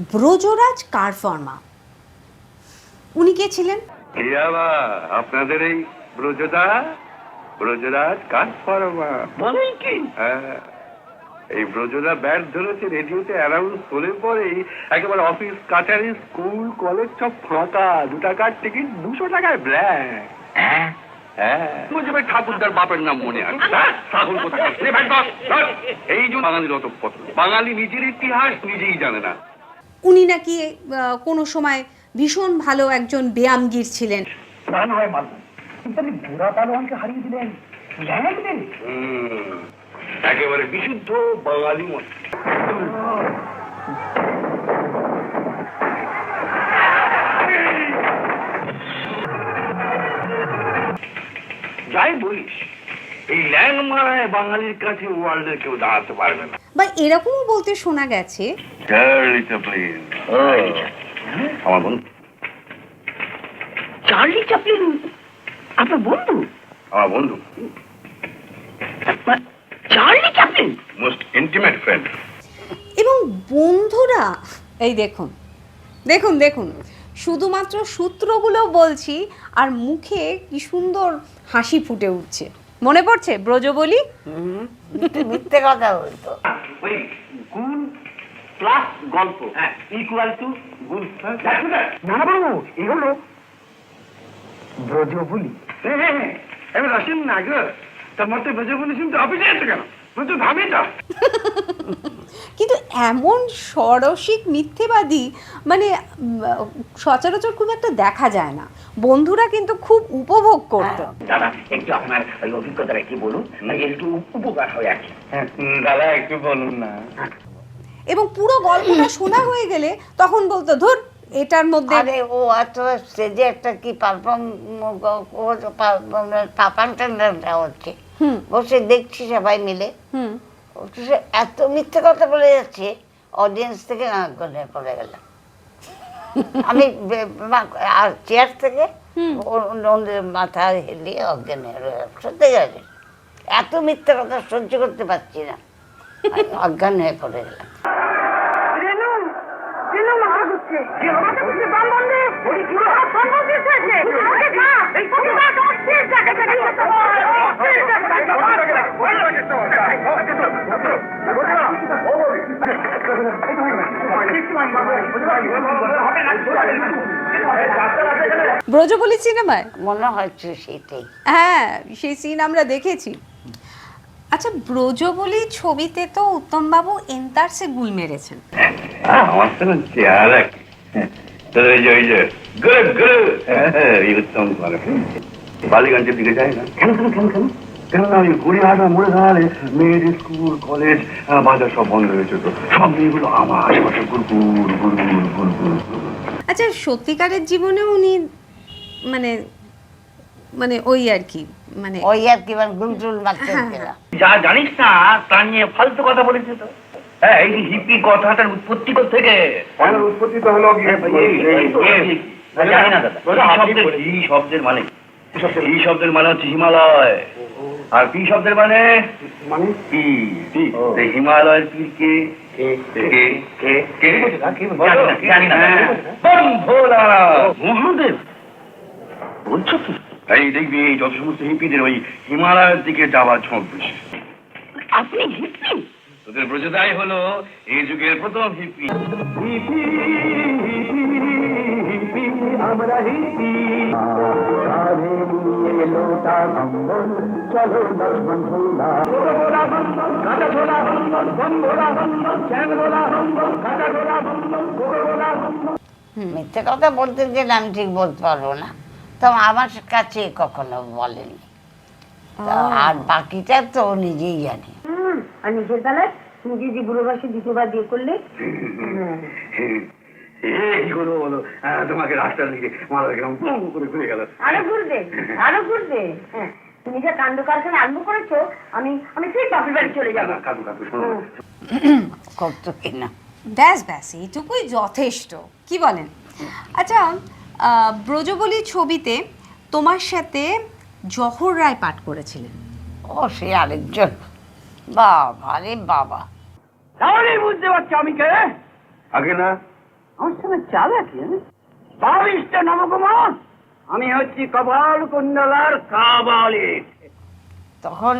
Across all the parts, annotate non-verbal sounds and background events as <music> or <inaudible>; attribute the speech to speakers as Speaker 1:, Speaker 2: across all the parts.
Speaker 1: ব্রজরাজ কারফর্মা। উনি কে ছিলেন?
Speaker 2: আপনাদের এই ব্রজদা? ব্রজরাজ কাজ পরমা
Speaker 3: বলেন কি?
Speaker 2: হ্যাঁ এই ব্রজদা ব্যাট ধরেছে রেডিওতে অ্যানাউন্স হলে পরেই একেবারে অফিস কাছারি স্কুল কলেজ সব ফাঁকা দু টাকার টিকিট দুশো টাকায় ব্ল্যাক।
Speaker 3: হ্যাঁ?
Speaker 2: হ্যাঁ। ঠাকুরদার বাপের নাম মনে আছে। এই জন্য বাঙালির অত বাঙালি নিজের ইতিহাস নিজেই জানে না।
Speaker 1: উনি নাকি আহ, কোনো সময় ভীষণ ভালো একজন ব্যায়ামগীর ছিলেন।
Speaker 3: হারিয়ে দিলেন।
Speaker 2: একেবারে বিশুদ্ধ বাঙালি যাই বলিস এই ল্যাং মারায় বাঙালির কাছে ওয়ার্ল্ডের কেউ দাঁড়াতে পারবে না।
Speaker 1: বা এরকমও বলতে শোনা গেছে।
Speaker 2: চার্লি চ্যাপলিন আমার বন্ধু।
Speaker 3: চার্লি চ্যাপলিন আপনার বন্ধু?
Speaker 2: আমার বন্ধু।
Speaker 3: Charlie Chaplin
Speaker 2: most intimate friend
Speaker 1: এবং বন্ধুরা এই দেখুন দেখুন দেখুন শুধুমাত্র সূত্রগুলো বলছি আর মুখে কি সুন্দর হাসি ফুটে উঠছে। মনে পড়ছে? ব্রজ বলি
Speaker 4: মিথ্যে কথা বলতো।
Speaker 3: ওই গুণ প্লাস গল্প। হ্যাঁ। ইকুয়াল টু গুণ। না না বাবু হলো ব্রজবুলি।
Speaker 2: এবার আসেন না গো তার মতে বেজে বলি অফিসে কেন? তুই তো ভাবি তো <laughs>
Speaker 1: কিন্তু এমন সরসিক মিথ্যেবাদী মানে সচরাচর খুব একটা দেখা যায় না। বন্ধুরা কিন্তু খুব উপভোগ করতো।
Speaker 3: দাদা একটু আপনার ওই অভিজ্ঞতাটা কি বলুন? মানে একটু উপকার হয় আর কি।
Speaker 2: দাদা একটু বলুন না।
Speaker 1: এবং পুরো গল্পটা শোনা হয়ে গেলে তখন বলতো ধর এটার মধ্যে
Speaker 4: আরে ও এত স্টেজে একটা কি পারফর্ম পারফর্ম হচ্ছে। বসে দেখছি সবাই মিলে। সে এত মিথ্যে কথা বলে যাচ্ছে অডিয়েন্স থেকে নাগনে পড়ে গেলাম। আমি আর চেয়ার থেকে মাথা হেলিয়ে অজ্ঞান। সত্যি গেছে এত মিথ্যে কথা সহ্য করতে পারছি না। অজ্ঞান হয়ে পড়ে গেলাম।
Speaker 1: ব্রজবলি সিনেমায়?
Speaker 4: মনে হচ্ছে সেটাই।
Speaker 1: হ্যাঁ সেই সিন আমরা দেখেছি। আচ্ছা ব্রজবলি ছবিতে তো উত্তমবাবু এন্তারসে গুল মেরেছেন।
Speaker 2: আমার তো চেহারা ওই যে ওই যে এই উত্তম করে <laughs> বালিগঞ্জের দিকে যায় না। কেন কেন কেন কেন? কেন না ওই গড়িয়াহাটা মোড়ে দাঁড়ালে মেয়ের স্কুল কলেজ বাজার সব বন্ধ হয়েছে তো সব মেয়েগুলো আমার আশেপাশে
Speaker 1: আচ্ছা সত্যিকারের জীবনে উনি মানে মানে ওই আর কি মানে
Speaker 4: ওই আর কি মানে <laughs>
Speaker 3: যা জানিস না তা নিয়ে ফালতু কথা বলেছে তো। হ্যাঁ এই হিপি কথাটার উৎপত্তি থেকে?
Speaker 2: উৎপত্তি তো হলো কি?
Speaker 3: জানি না দাদা। হি শব্দের মানে? শব্দের মানে? হচ্ছে হিমালয়। আর পি শব্দের মানে?
Speaker 2: মানে?
Speaker 3: পি এই হিমালয়ের কে? মহাদেব। বলছো কি
Speaker 2: দেখবি এই যত সমস্ত হিপিদের ওই হিমালয়ের দিকে যাওয়ার ঝোঁক বেশি।
Speaker 3: আপনি হিপি?
Speaker 2: তোদের ব্রজদাই হলো এই যুগের প্রথম হিপি।
Speaker 3: আমরা হিপি। নিয়ে লোটা কম্বল চলো লক্ষ্মণ কাটা কাটা
Speaker 4: মিথ্যে কথা বলতে গেলে আমি ঠিক বলতে পারব না। তো আমার কাছে কখনো বলেনি তা আর বাকিটা তো নিজেই জানে।
Speaker 5: আর নিজের বেলায় নিজে যে বুড়ো বয়সে দ্বিতীয়বার বিয়ে করলে?
Speaker 2: এ কি করব বলো তোমাকে রাস্তার দিকে মারা দেখলাম করে ঘুরে গেল।
Speaker 5: আরও ঘুরবে আরও ঘুরবে। হ্যাঁ তুমি যা কাণ্ড কারখানা আরম্ভ করেছ আমি আমি ঠিক বাপের বাড়ি চলে যাব।
Speaker 2: কাকু কাকু শোনো।
Speaker 4: করতো কিনা
Speaker 1: ব্যাস ব্যাস এইটুকুই যথেষ্ট। কি বলেন? আচ্ছা আহ, ব্রজবলি ছবিতে তোমার সাথে জহর রায় পাঠ করেছিলেন।
Speaker 4: ও সে আরেকজন। বাবা রে বাবা।
Speaker 3: তাহলেই বুঝতে পারছি আমি কে।
Speaker 2: আগে না।
Speaker 3: আমার সঙ্গে নবকুমার আমি হচ্ছি কপাল কুণ্ডলার কাবালি
Speaker 4: তখন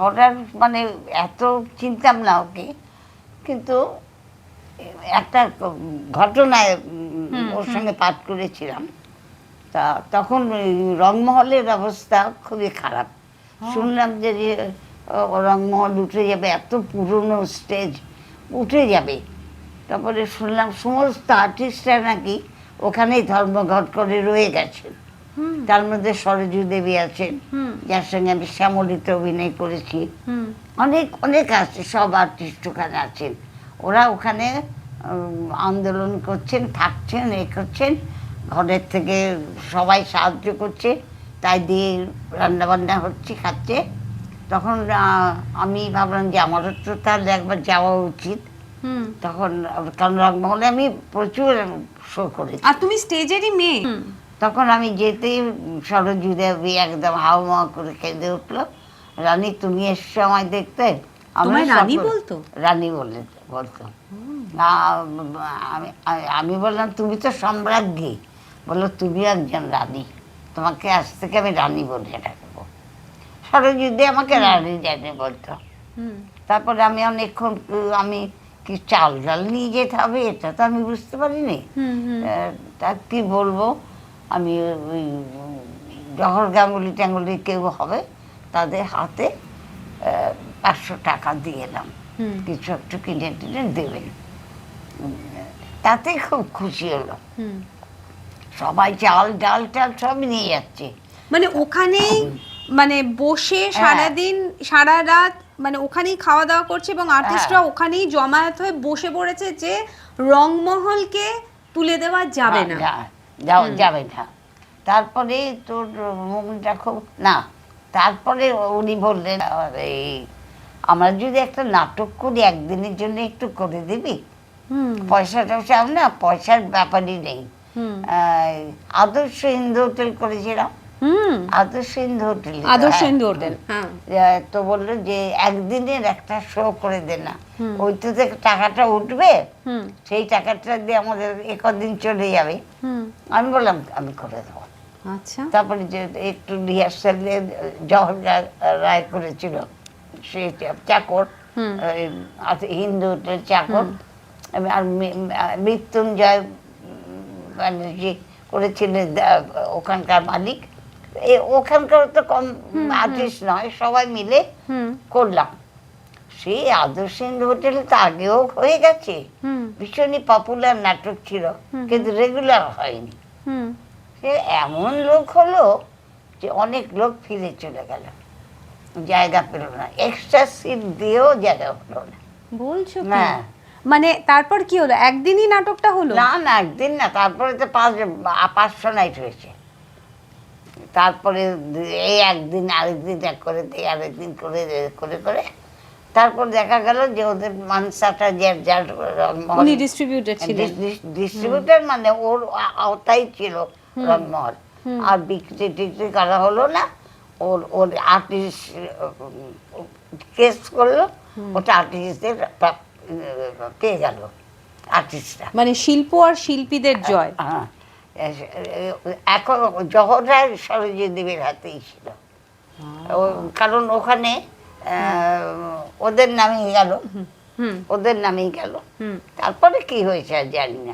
Speaker 4: হঠাৎ মানে এত চিনতাম না ওকে কিন্তু একটা ঘটনায় ওর সঙ্গে পাঠ করেছিলাম। তা তখন রংমহলের অবস্থা খুবই খারাপ। শুনলাম যে রংমহল উঠে যাবে এত পুরনো স্টেজ উঠে যাবে। তারপরে শুনলাম সমস্ত আর্টিস্টরা নাকি ওখানেই ধর্মঘট করে রয়ে গেছেন। তার মধ্যে সরজু দেবী আছেন যার সঙ্গে আমি শ্যামলিতে অভিনয় করেছি।
Speaker 1: হুম।
Speaker 4: অনেক অনেক আছে সব আর্টিস্ট ওখানে আছেন। ওরা ওখানে আন্দোলন করছেন থাকছেন এ করছেন ঘরের থেকে সবাই সাহায্য করছে তাই দিয়ে রান্নাবান্না হচ্ছে খাচ্ছে। তখন আমি ভাবলাম যে আমারও তো তাহলে একবার যাওয়া উচিত। তখন কারণ রংমহলে আমি প্রচুর শো করেছি।
Speaker 1: আর তুমি স্টেজেরই মেয়ে।
Speaker 4: তখন আমি যেতেই সরজু দেবী একদম হাওয়া করে কেঁদে উঠল রানী তুমি এসছো আমায় দেখতে। আমি
Speaker 1: রানী বলতো?
Speaker 4: রানী বলে বলতো। আমি বললাম তুমি তো সম্রাজ্ঞী। বলল তুমি একজন রানী। তোমাকে আজ থেকে আমি রানী বলে ডাকবো। সরজু দিয়ে আমাকে রানী জানি বলতো।
Speaker 1: হুম।
Speaker 4: তারপরে আমি অনেকক্ষণ আমি কি চাল ডাল নিয়ে যেতে হবে এটা তো আমি বুঝতে পারিনি। তা কি বলব? আমি ওই জহর গাঙ্গুলি টাঙ্গুলি কেউ হবে তাদের হাতে পাঁচশো টাকা দিয়ে এলাম। কিছু একটু কিনে টিনে দেবেন তাতে খুব খুশি হলো।
Speaker 1: হুম।
Speaker 4: সবাই চাল ডাল টাল সব নিয়ে যাচ্ছে।
Speaker 1: মানে ওখানেই মানে বসে
Speaker 4: হ্যাঁ।
Speaker 1: সারাদিন সারা রাত মানে ওখানেই খাওয়া দাওয়া করছে এবং আর্টিস্টরা
Speaker 4: হ্যাঁ।
Speaker 1: ওখানেই জমায়েত হয়ে বসে পড়েছে যে রংমহলকে তুলে দেওয়া যাবে না।
Speaker 4: যাবে না। তারপরে তোর মনটা খুব না তারপরে উনি বললেন এই আমরা যদি একটা নাটক করি একদিনের জন্য একটু করে দিবি?
Speaker 1: হুম।
Speaker 4: পয়সা টয়সা না পয়সার ব্যাপারই নেই। আদর্শ হিন্দু হোটেল করেছিলাম। হোটেল
Speaker 1: হোটেল হ্যাঁ।
Speaker 4: তো বলল যে একদিনের একটা শো করে দে না। ওইটা থেকে টাকাটা উঠবে সেই টাকাটা দিয়ে আমাদের একদিন চলে যাবে। আমি বললাম আমি করে দেবো।
Speaker 1: আচ্ছা।
Speaker 4: তারপরে যে একটু রিহার্সালে জওহর রায়- করেছিল সে চাকর হিন্দু চাকর। আর মৃত্যুঞ্জয় মানে যে করেছিলেন ওখানকার মালিক। ওখানকার তো কম আর্টিস্ট নয় সবাই মিলে করলাম। সেই আদর্শ হিন্দু হোটেলে তো আগেও হয়ে গেছে। ভীষণই পপুলার নাটক ছিল কিন্তু রেগুলার হয়নি। সে এমন লোক হলো যে অনেক লোক ফিরে চলে গেল। জায়গা পেল না এক্সট্রা সিট দিয়েও জায়গা হলো না।
Speaker 1: বলছো
Speaker 4: না।
Speaker 1: মানে তারপর কি হলো? একদিনই নাটকটা হলো?
Speaker 4: না না একদিন না তারপরে তো পাঁচ পাঁচশো নাইট হয়েছে। তারপরে এই একদিন আরেকদিন এক করে দিয়ে আরেকদিন করে করে করে। তারপর দেখা গেল যে ওদের মানসাটা যার
Speaker 1: ডিস্ট্রিবিউটার
Speaker 4: ডিস্ট্রিবিউটার মানে ওর আ- আওতায় ছিল রংমহল আর বিক্রি টিক্রি করা হলো না। ওর ওর আর্টিস্ট কেস করল। ওটা আর্টিস্টদের পেয়ে গেল। আর্টিস্টরা
Speaker 1: মানে শিল্প আর শিল্পীদের জয়।
Speaker 4: হ্যাঁ। এখন জহর রায় সরোজিনী দেবীর হাতেই ছিল কারণ ওখানে ওদের নামেই গেল। ওদের নামেই গেল। তারপরে কি হয়েছে আর জানি না।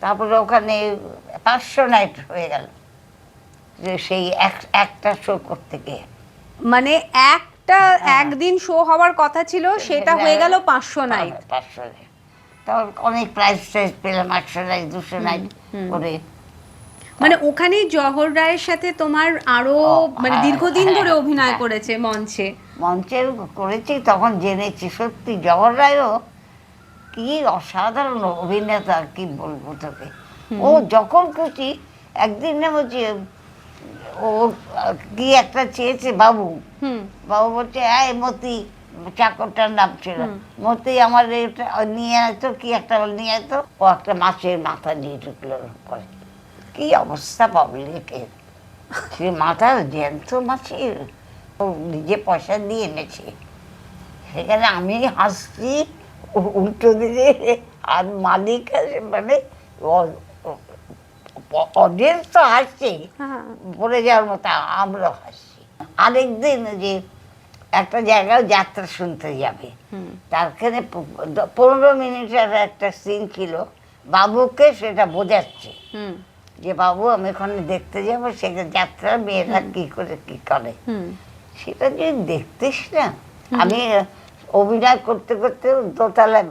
Speaker 4: তারপরে ওখানে পাঁচশো নাইট হয়ে গেল। যে সেই এক- একটা শো করতে গিয়ে।
Speaker 1: মানে একটা একদিন শো হওয়ার কথা ছিল সেটা হয়ে গেল পাঁচশো নাইট।
Speaker 4: পাঁচশো নাইট। তারপর অনেক প্রাইজ টাইজ পেলাম একশো নাইট দুশো নাইট করে।
Speaker 1: মানে ওখানেই জহর রায়ের সাথে তোমার
Speaker 4: আরও
Speaker 1: মানে
Speaker 4: হ্যাঁ,
Speaker 1: দীর্ঘদিন
Speaker 4: হ্যাঁ,
Speaker 1: ধরে অভিনয়
Speaker 4: হ্যাঁ।
Speaker 1: করেছে মঞ্চে।
Speaker 4: মঞ্চের করেছি তখন জেনেছি সত্যি জওহর রায়ও কি অসাধারণ অভিনেতা কি বলব তোকে। ও যখন খুশি একদিন না বলছি ও কি একটা চেয়েছে বাবু। বাবু বলছে এই মতি চাকরটার নাম ছিল। মতি আমার এটা নিয়ে আসতো কি একটা নিয়ে আসতো ও একটা মাছের মাথা দিয়ে ঢুকলো করে কি অবস্থা পাবলিকের সে মাথা জ্যান্ত মাছের ও নিজে পয়সা দিয়ে এনেছে। সেখানে আমি হাসছি উল্টো দিকে আর মালিক আছে মানে অডিয়েন্স তো হাসছে।
Speaker 1: হ্যাঁ।
Speaker 4: পড়ে যাওয়ার মতো আমরাও হাসছি। আরেকদিন যে একটা জায়গায় যাত্রা শুনতে যাবে। তারখানে পনেরো মিনিটের একটা সিন ছিল। বাবুকে সেটা বোঝাচ্ছে। যে বাবু আমি ওখানে দেখতে যাব সেখানে যাত্রা মেয়েরা কি করে কি করে? সেটা যদি দেখতিস না। আমি অভিনয় করতে করতে দোতলায়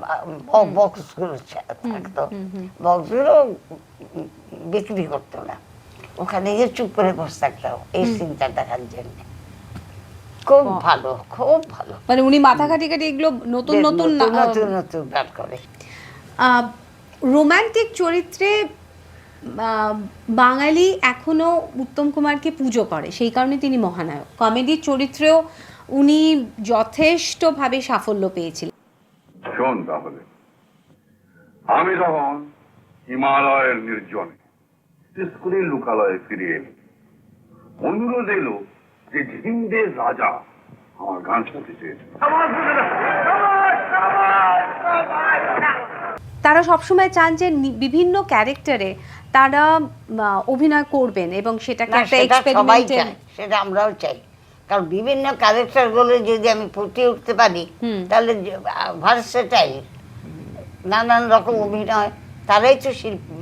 Speaker 4: বক্সগুলো থাকতো। বক্সগুলো বিক্রি করতো না। ওখানে গিয়ে চুপ করে বসে থাকতাম এই সিনটা দেখার জন্য। খুব ভালো খুব ভালো।
Speaker 1: মানে উনি মাথা কাটি কাটি এগুলো নতুন নতুন
Speaker 4: নতুন নতুন করে।
Speaker 1: রোমান্টিক চরিত্রে বাঙালি এখনও উত্তম কুমারকে পুজো করে সেই কারণে তিনি মহানায়ক। কমেডির চরিত্রেও উনি যথেষ্টভাবে সাফল্য পেয়েছিলেন।
Speaker 2: শোন তাহলে আমি তখন হিমালয়ের নির্জনে স্কুলের লোকালয়ে ফিরে এলি। অনুরোধ এলো যে ঝিন্দের রাজা। আমার গান শুনতে
Speaker 1: তারা সবসময় চান যে বিভিন্ন ক্যারেক্টারে তারা অভিনয় করবেন এবং সেটাকে একটা
Speaker 4: চায় সেটা আমরাও চাই। কারণ বিভিন্ন ক্যারেক্টারগুলো যদি আমি ফুটিয়ে উঠতে পারি
Speaker 1: হুম।
Speaker 4: তাহলে ভার্সেটাইল নানান রকম অভিনয়। তারাই তো শিল্পী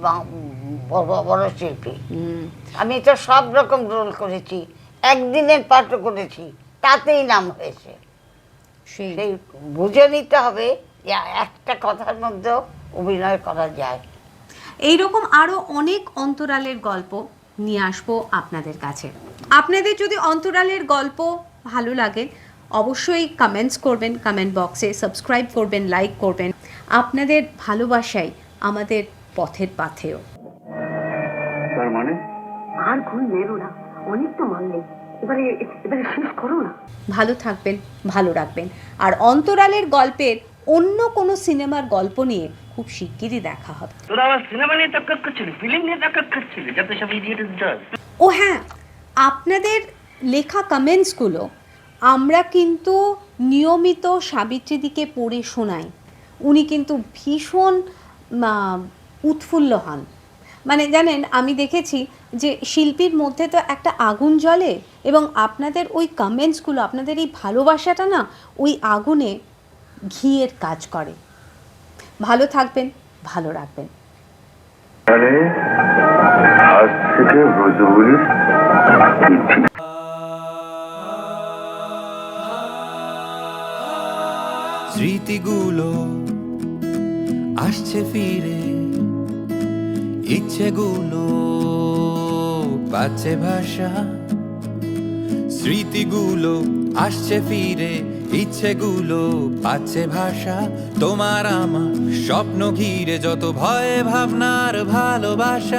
Speaker 4: বড় বড় শিল্পী। আমি তো সব রকম রোল করেছি। একদিনের পাঠও করেছি তাতেই নাম হয়েছে।
Speaker 1: সেই
Speaker 4: সেই বুঝে নিতে হবে যে একটা কথার মধ্যেও অভিনয় করা যায়।
Speaker 1: এইরকম আরও অনেক অন্তরালের গল্প নিয়ে আসব আপনাদের কাছে। আপনাদের যদি অন্তরালের গল্প ভালো লাগে অবশ্যই কমেন্টস করবেন কমেন্ট বক্সে সাবস্ক্রাইব করবেন লাইক করবেন। আপনাদের ভালোবাসাই আমাদের পথের পাথেয়।
Speaker 2: তার মানে?
Speaker 5: আর খুন মেরো না। অনেক তো মানলে এবারে এবারে শেষ করো না।
Speaker 1: ভালো থাকবেন ভালো রাখবেন। আর অন্তরালের গল্পের অন্য কোনো সিনেমার গল্প নিয়ে খুব শিগগিরই দেখা হবে।
Speaker 6: তোরা আবার সিনেমা নিয়ে তক্কর করছিলি ফিল্ম নিয়ে তক্কর করছিলি যত সব ইডিয়েট
Speaker 1: ও হ্যাঁ আপনাদের লেখা কমেন্টসগুলো আমরা কিন্তু নিয়মিত সাবিত্রীদিকে পড়ে শোনাই। উনি কিন্তু ভীষণ উৎফুল্ল হন। মানে জানেন আমি দেখেছি যে শিল্পীর মধ্যে তো একটা আগুন জ্বলে এবং আপনাদের ওই কমেন্টসগুলো আপনাদের এই ভালোবাসাটা না ওই আগুনে ঘিয়ের কাজ করে। ভালো থাকবেন ভালো রাখবেন।
Speaker 2: আজ থেকে
Speaker 7: স্মৃতিগুলো আসছে ফিরে। ইচ্ছেগুলো পাচ্ছে ভাষা। স্মৃতিগুলো আসছে ফিরে, ইচ্ছেগুলো পাচ্ছে ভাষা। তোমার আমার স্বপ্ন ঘিরে যত ভয়, ভাবনার ভালোবাসা।